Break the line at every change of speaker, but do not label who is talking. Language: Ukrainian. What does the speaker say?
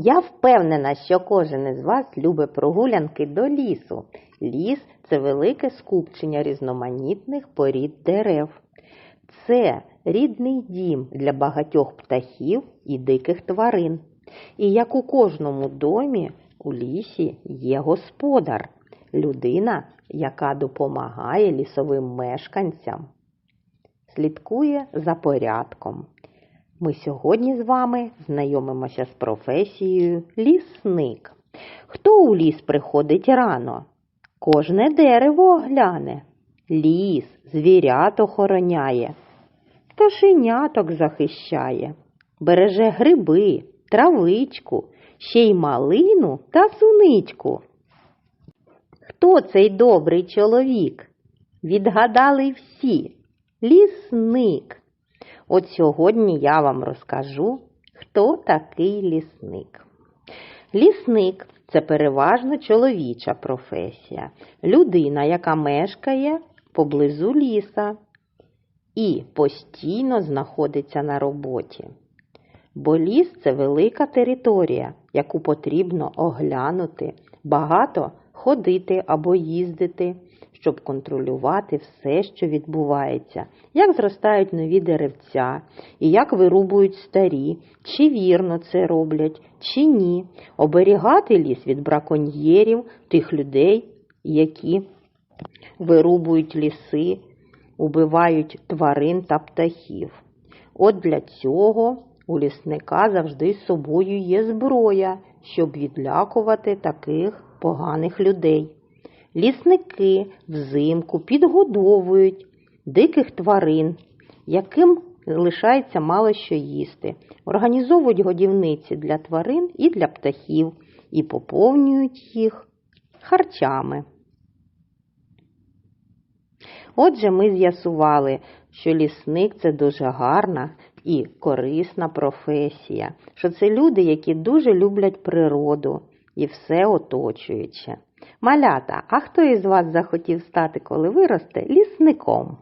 Я впевнена, що кожен із вас любить прогулянки до лісу. Ліс це велике скупчення різноманітних порід дерев. Це рідний дім для багатьох птахів і диких тварин. І як у кожному домі, у лісі є господар, людина, яка допомагає лісовим мешканцям, слідкує за порядком. Ми сьогодні з вами знайомимося з професією лісник. Хто у ліс приходить рано? Кожне дерево огляне, ліс, звірят охороняє, пташеняток захищає, береже гриби, травичку, ще й малину та суничку. Хто цей добрий чоловік? Відгадали всі. Лісник. От сьогодні я вам розкажу, хто такий лісник. Лісник це переважно чоловіча професія, людина, яка мешкає поблизу ліса і постійно знаходиться на роботі. Бо ліс це велика територія, яку потрібно оглянути, багато ходити або їздити, щоб контролювати все, що відбувається, як зростають нові деревця, і як вирубують старі, чи вірно це роблять, чи ні, оберігати ліс від браконьєрів, тих людей, які вирубують ліси, убивають тварин та птахів. От для цього у лісника завжди з собою є зброя, щоб відлякувати таких поганих людей. Лісники взимку підгодовують диких тварин, яким лишається мало що їсти, організовують годівниці для тварин і для птахів і поповнюють їх харчами. Отже, ми з'ясували, що лісник це дуже гарна і корисна професія, що це люди, які дуже люблять природу і все оточуюче. Малята, а хто із вас захотів стати, коли виросте, лісником?